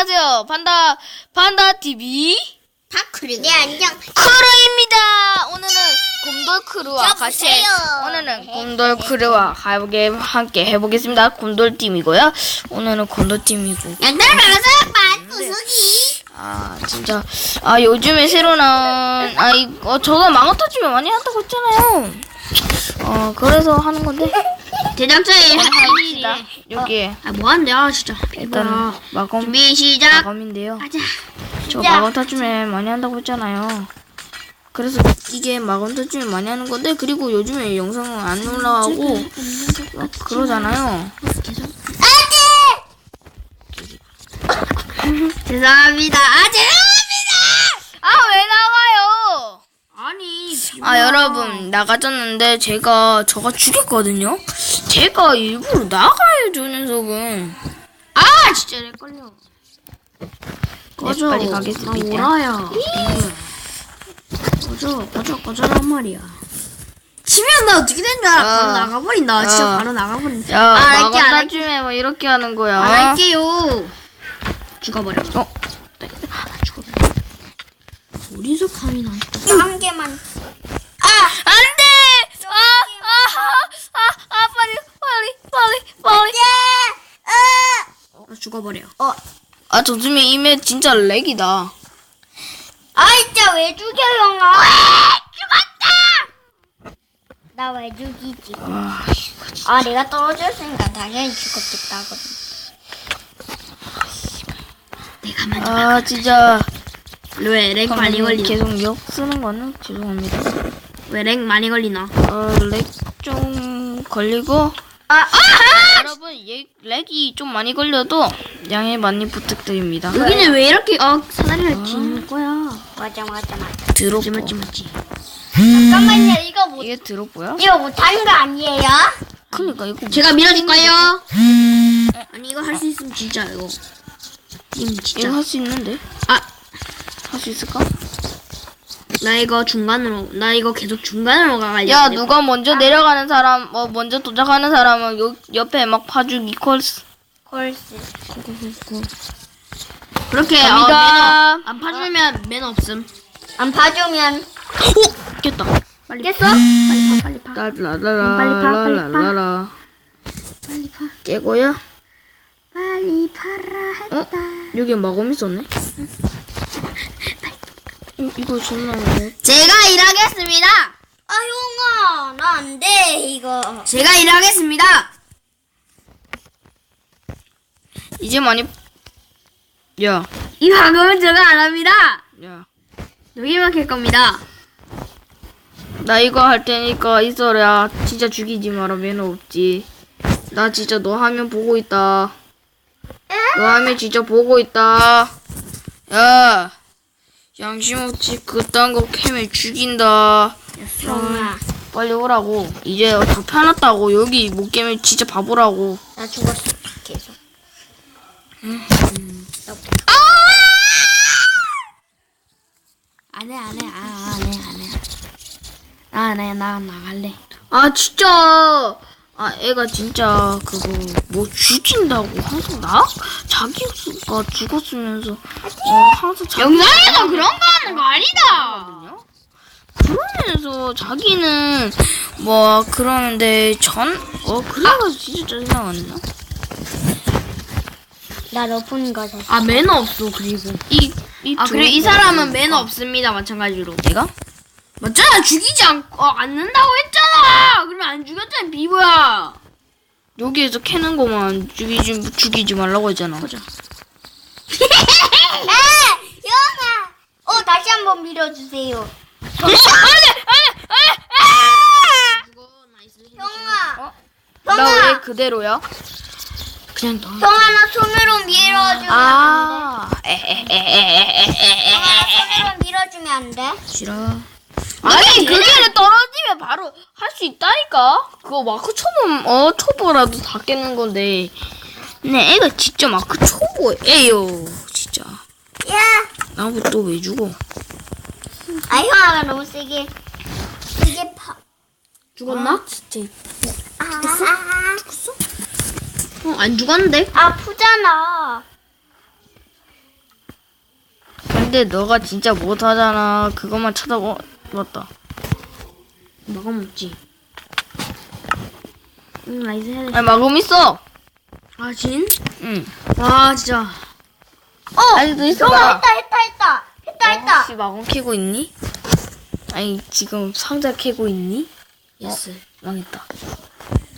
안녕하세요. 판다, 판다 TV 파크류. 네, 안녕. 크루입니다. 오늘은 곰돌 크루와 저 같이, 보세요. 오늘은 곰돌 크루와 함께, 함께 해보겠습니다. 곰돌 팀이고요. 오늘은 곰돌 팀이고. 양들 말아서 만두수기. 아, 진짜. 아, 요즘에 새로 나온, 아, 이거, 저도 망어 터지면 많이 한다고 했잖아요. 어, 그래서 하는 건데. 대장자의 합시다. 여기에. 아, 뭐 하는데? 아, 진짜. 일단, 마검, 준비 시작. 마검인데요. 가자. 저 마검 터주면 많이 한다고 했잖아요. 그래서 이게 마검 터주면 많이 하는 건데 그리고 요즘에 영상은 안 올라가고 막 그러잖아요. 죄송합니다. 아, 죄송합니다. 아 왜 나가요? 아니. 아 여러분 나가졌는데 제가 저가 죽였거든요. 제가 일부러 나가요 저 녀석은. 아, 진짜 내 걸려. 꺼져. 빨리. 나 오라야. 꺼져, 꺼져, 꺼져란 말이야. 치면 나 어떻게 된줄 알아? 바로 어. 나가버린다. 진짜 어. 바로 나가버린다. 야 아, 마검 알게, 알게. 터주면 뭐 이렇게 하는 거야. 안 할게요. 죽어버려. 어? 죽어버려. 어디서 감이 나? 한 개만. 아! 안돼! 아, 아, 아, 아, 빨리, 빨리, 빨리, 빨리. 나 죽어버려. 어, 아, 저 요즘에 이메 진짜 렉이다. 아, 진짜 왜 죽여, 형아? 죽었다! 나 왜 죽이지? 아, 아, 내가 떨어졌으니까 당연히 죽었겠다. 내가 먼저. 아, 진짜. 왜렉 많이 걸리나? 계속 욕 쓰는 거는 죄송합니다. 왜렉 많이 걸리나? 어, 렉 좀 걸리고. 아, 여러분, 얘, 렉이 좀 많이 걸려도 양해 많이 부탁드립니다. 여기는 왜 이렇게 어 사다리를 기는 거야? 맞아, 맞아, 맞아. 드롭. 맞지, 맞지, 맞지. 잠깐만요, 이거 못, 이게 드롭고요? 이거 못하는 거 아니에요? 그니까 이거 제가 밀어줄까요? 아니 이거 할 수 있으면 진짜 이거. 님 이거 진짜. 할 수 있는데 아, 할 수 있을까? 나 이거 중간으로 나 이거 계속 중간으로 가가지고. 야 누가 먼저 내려가는 사람 어 먼저 도착하는 사람은 요 옆에 막 파주기 콜스. 콜스. 그렇게 어, 갑니다. 매너, 안 파주면 매너 없음. 안 봐주면. 오! 깼다. 빨리 깼어? 빨리 파 빨리 파. 음, 라라라라라라라. 빨리 파. 깨고요. 빨리 파라 어? 했다. 여기 마검 있었네? 이거 존나 왜 제가 일하겠습니다. 아, 형아, 나 안 돼, 이거. 제가 일하겠습니다. 이제 많이 야 이 방법은 제가 안 합니다. 야. 여기만 캘 겁니다. 나 이거 할 테니까 있어라 진짜 죽이지 마라 매너 없지 나 진짜 너 화면 보고 있다 너 화면 진짜 보고 있다 야 양심 없지 그딴 거 캐면 죽인다. 형아, 빨리 오라고. 이제 다 펴놨다고. 여기 못 깨면 진짜 바보라고. 나 죽었어, 계속. 안 해, 안 해, 아, 안 해, 안 해. 안 해, 나 나갈래. 아 진짜 아 애가 진짜 그거 뭐 죽인다고 항상 나 자기가 죽었으면서 어 항상 자기 영상에서 그런 거 하는 거 아니다. 그러면서 자기는 뭐 그러는데 전 어 그래가지고 진짜 짜증나거든요 나 높은 거 샀어. 아, 매너 없어, 그리고. 이이 아, 그래, 이 사람은 매너 없습니다, 마찬가지로. 내가 맞잖아, 죽이지 않고, 어, 않는다고 했잖아! 그러면 안 죽였잖아, 비보야! 여기에서 캐는 거만 죽이지 죽이지 말라고 했잖아 보자. 아, 형아! 어, 다시 한번 밀어주세요. 형아! 나왜 형아! 그대로야 그냥 너. 형아, 나 손으로 밀어주면 안아 돼? 형아, 나 손으로 밀어주면 안 돼? 싫어. 아니 그게 떨어 바로 할 수 있다니까 그거 마크 초보 어 초보라도 다 깨는 건데 네 애가 진짜 마크 초보예요 진짜 야! 나무 또 왜 죽어 아, 형아가 너무 세게, 세게 파. 죽었나? 진짜 아, 아, 어, 안 죽었는데? 아, 아프잖아. 근데 너가 진짜 못하잖아. 그것만 찾아봤다. 먹어먹지. 응, 나이스 해야 돼. 아니 마금 있어. 아, 진? 응. 와, 진짜. 어! 아직도 있어. 형아 했다 했다 했다 했다 했다 혹시 마금 캐고 있니? 아니 지금 상자 캐고 있니? 예스. 망했다.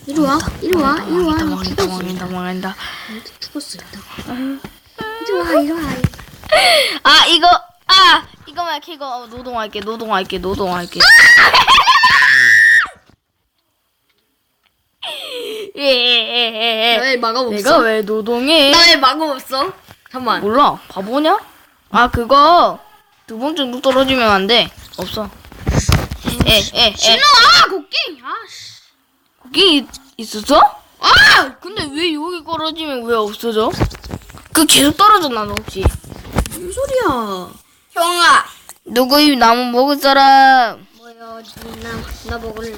이리 와, 이리 와, 이리 와. 망했다 망했다 죽었어. 망했다 망했다. 죽었어, 일단. 이리 와, 이리 와. 아 이거 아 이거만 캐고 어, 노동할게 노동할게 노동할게. 예예예예. 왜 마감 내가 왜 노동해? 나 왜 마감 없어? 잠만. 몰라 바보냐? 아 그거 두번 정도 떨어지면 안 돼. 없어. 에에에 신호 아, 곡괭이. 아, 씨. 거기 있었어? 아 근데 왜 여기 떨어지면 왜 없어져? 그 계속 떨어졌나 너 혹시? 무슨 소리야? 형아 누구 이 나무 먹을 사람? 뭐야 나나 먹을래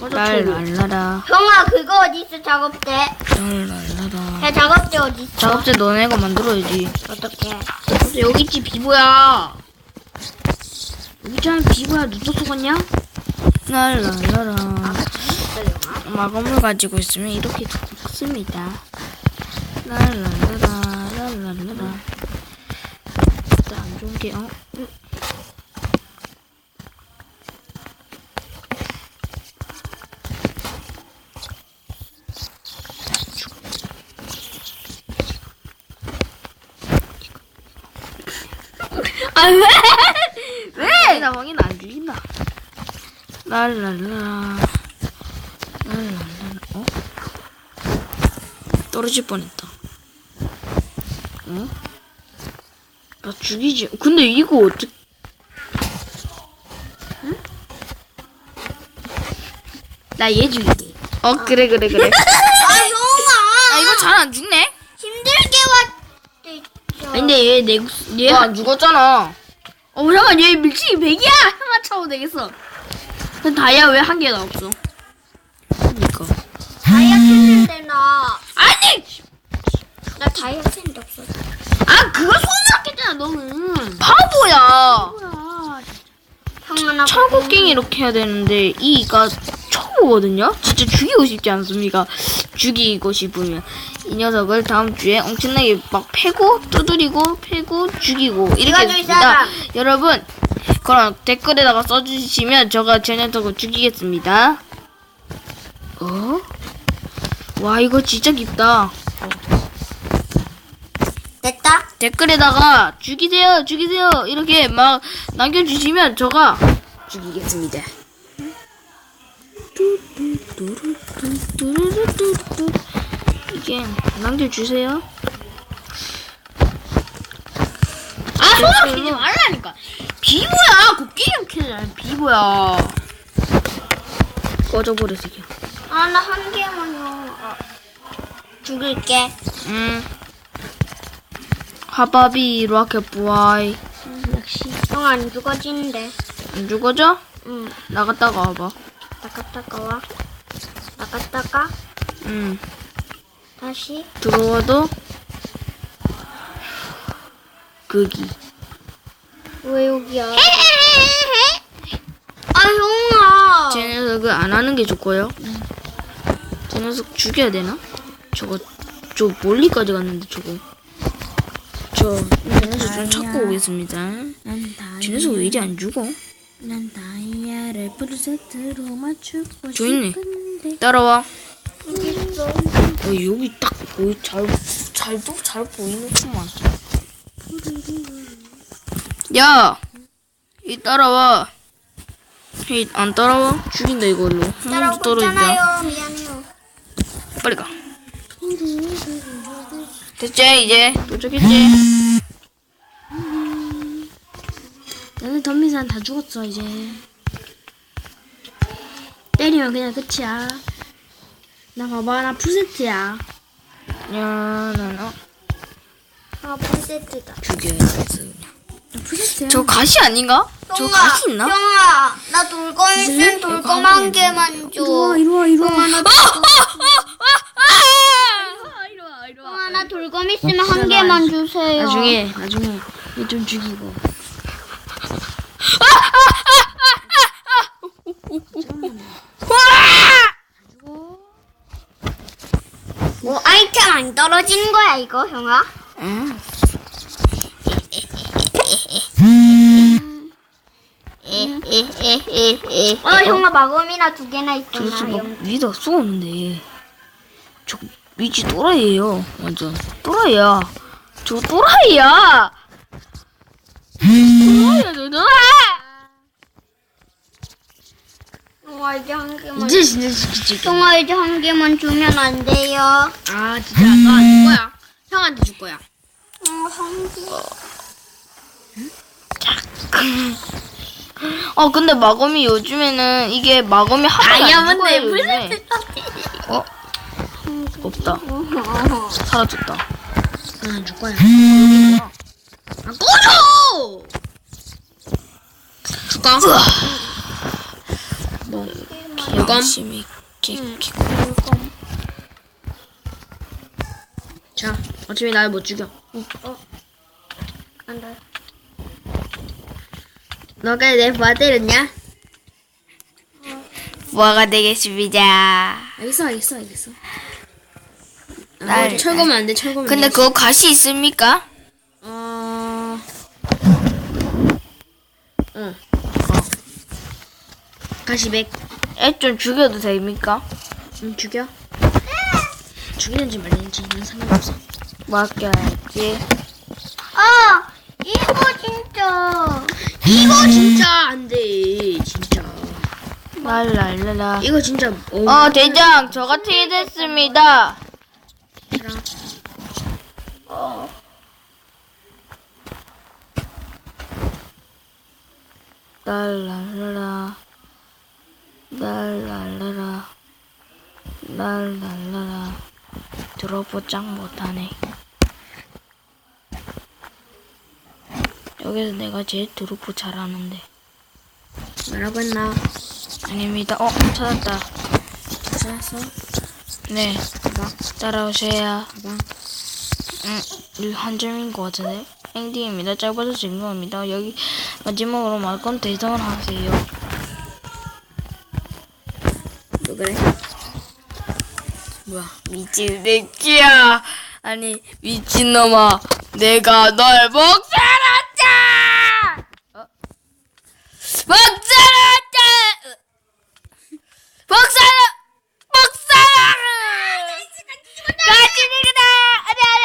랄랄라라. 형아 그거 어디 있어? 작업대. 랄랄라라. 야 작업대 어디 있어? 작업대 너네가 만들어야지. 어떻게 근데 여기 있지, 비보야. 여기 있잖아, 비보야. 누구 속았냐? 랄랄라라. 마검을 가지고 있으면 이렇게 좋습니다. 랄랄라라 랄랄라라. 진짜 안 좋은 게 어? 아, 왜? 왜? 나 왕이는 안 죽인다. 랄랄라. 랄랄라. 어? 떨어질 뻔했다. 어? 나 죽이지. 근데 이거 어떻게? 나얘 죽이게. 어 그래 그래 그래. 아 형아 아 이거 잘 안 죽네. 아니, 근데 얘, 내, 얘, 얘안 죽었잖아. 어, 잠깐, 얘 밀치기 100이야! 형아 차도 되겠어. 근데 다이아 왜 한 개가 없어? 그러니까. 다이아 캔인데 나 아니! 나 다이아 캔도 없어 아, 그거 손으로 깼잖아, 너는. 바보야. 형아 나 철곡갱이 이렇게 해야 되는데 이가 초보거든요. 진짜 죽이고 싶지 않습니까? 죽이고 싶으면 이 녀석을 다음 주에 엄청나게 막 패고 두드리고 패고 죽이고 이렇게. 사람. 여러분 그럼 댓글에다가 써주시면 제가 제 녀석을 죽이겠습니다. 어? 와 이거 진짜 깊다. 됐다 댓글에다가 죽이세요, 죽이세요 이렇게 막 남겨주시면 저가 죽이겠습니다. 이게 남겨주세요. 아, 손으로 끼지 말라니까. 비보야! 곡괭이 캐잖아, 비보야. 꺼져버리세요. 아나 한 개만요 아, 죽일게 음. 하바비 로켓 부아이 역시. 형아 안 죽어지는데 안 죽어져? 응 나갔다가 와봐. 나갔다가 와 나갔다가 음. 다시 들어와도 거기. 왜 여기야 아 형아 제 녀석을 안 하는 게 좋고요. 제 녀석 죽여야 되나? 저거 저 멀리까지 갔는데 저거. 녀석 좀 찾고 오겠습니다. 녀석 왜 이리 안 죽어? 난 다이아를 프로젝트로 맞추고 저 있네. 싶은데. 따라와. 어, 여기 딱 보이 잘 잘도 잘 보이는구만. 야, 이 따라와. 이안 따라와? 죽인다 이걸로. 따라오고 떨어지자. 있잖아요 미안해요 빨리 가. 됐지 이제 도착했지. 나는 덤비산 다 죽었어 이제. 때리면 그냥 끝이야. 나 봐봐 나 풀세트야. 야, 난 어, 아 풀세트다 죽여야겠어 그냥. 나 풀세트야. 저 가시 아닌가? 저 가시 있나? 형아, 나 돌검 있으면 돌검 한 개만 줘. 이리와 이리와 이리와. 나, 나 돌검 있으면 한 개만 주세요. 나중에 나중에 얘 좀 죽이고. 뭐 아이템 안 떨어지는 거야 이거 형아? 응. 어 형아 마검이나 두 개나 막 형? 위에다 쏘는데. 저 위치 또라이예요. 완전 또라이야. 저 또라이야. 또라이야, 저 또라이. 형아 이제 한 개만 이제 진짜 지키지. 형아 이제 한 개만 주면 안 돼요? 아 진짜 너 안 줄 거야. 형한테 줄 거야. 어한 개. 어 근데 마검이 요즘에는 이게 마검이 다이아몬드 거예요, 무슨 요즘에. 어? 없다. 사라졌다. 안줄 거야. 아 꺼져. 줄까? 뭐 이건 열심히 끼끼고. 자 어차피 날 못 죽여. 안 돼. 너가 내 부하 때렸냐? 뭐가 되겠습니다. 알겠어 알겠어 알겠어. 아, 날- 철거면 안 돼 철거면. 근데 안 돼. 그거 가시 있습니까? 어. 어. 가시 100. 애좀 죽여도 됩니까? 응, 죽여. 죽이는지 말는지 난 상관없어. 맡겨야지. 아 이거 진짜. 이거 진짜 안 돼. 진짜. 랄랄랄라. 이거 진짜. 오, 어 대장 저가 퇴됐습니다. 랄랄라라. 랄랄라라. 랄랄라라. 드로퍼 짱 못하네. 여기서 내가 제일 드로퍼 잘하는데. 뭐라고 했나? 아닙니다. 어 찾았다. 찾았어? 네. 봐봐. 따라오세요. 봐봐. 음, 여기 한 점인 것 같은데. 엔딩입니다. 짧아서 죄송합니다. 여기 마지막으로 말건 대성을 하세요. 뭐 그래? 뭐야? 미친 새끼야. 아니 미친놈아. 내가 널 먹살았다. 어? 먹살았다. 먹살아. 먹살아. 가지니그다. 아니 아니.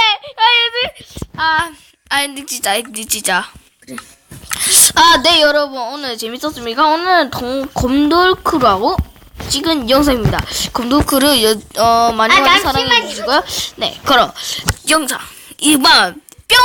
아니. 아, 진짜. 그래. 아, 네, 여러분. 오늘 재밌었습니까? 오늘은 동, 곰돌크라고 찍은 영상입니다. 곰돌크를, 여, 어, 많이 아, 많이 잠시만요. 사랑해 주시고요. 네, 그럼, 영상, 이만, 뿅!